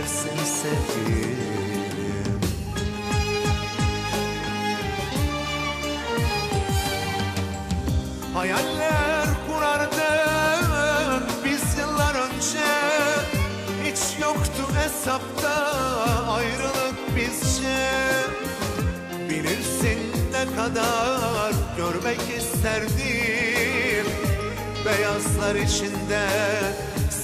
tanıdık dersin sevgilim Hayaller kurardık biz yıllar önce. Hiç yoktu hesapta ayrılık bizce. Bilirsin ne kadar görmek isterdim. Beyazlar içinde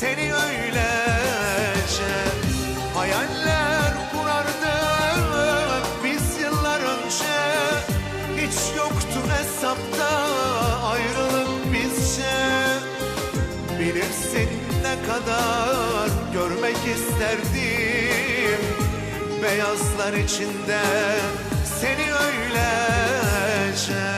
seni Bilirsin ne kadar görmek isterdim. Beyazlar içinde seni öylece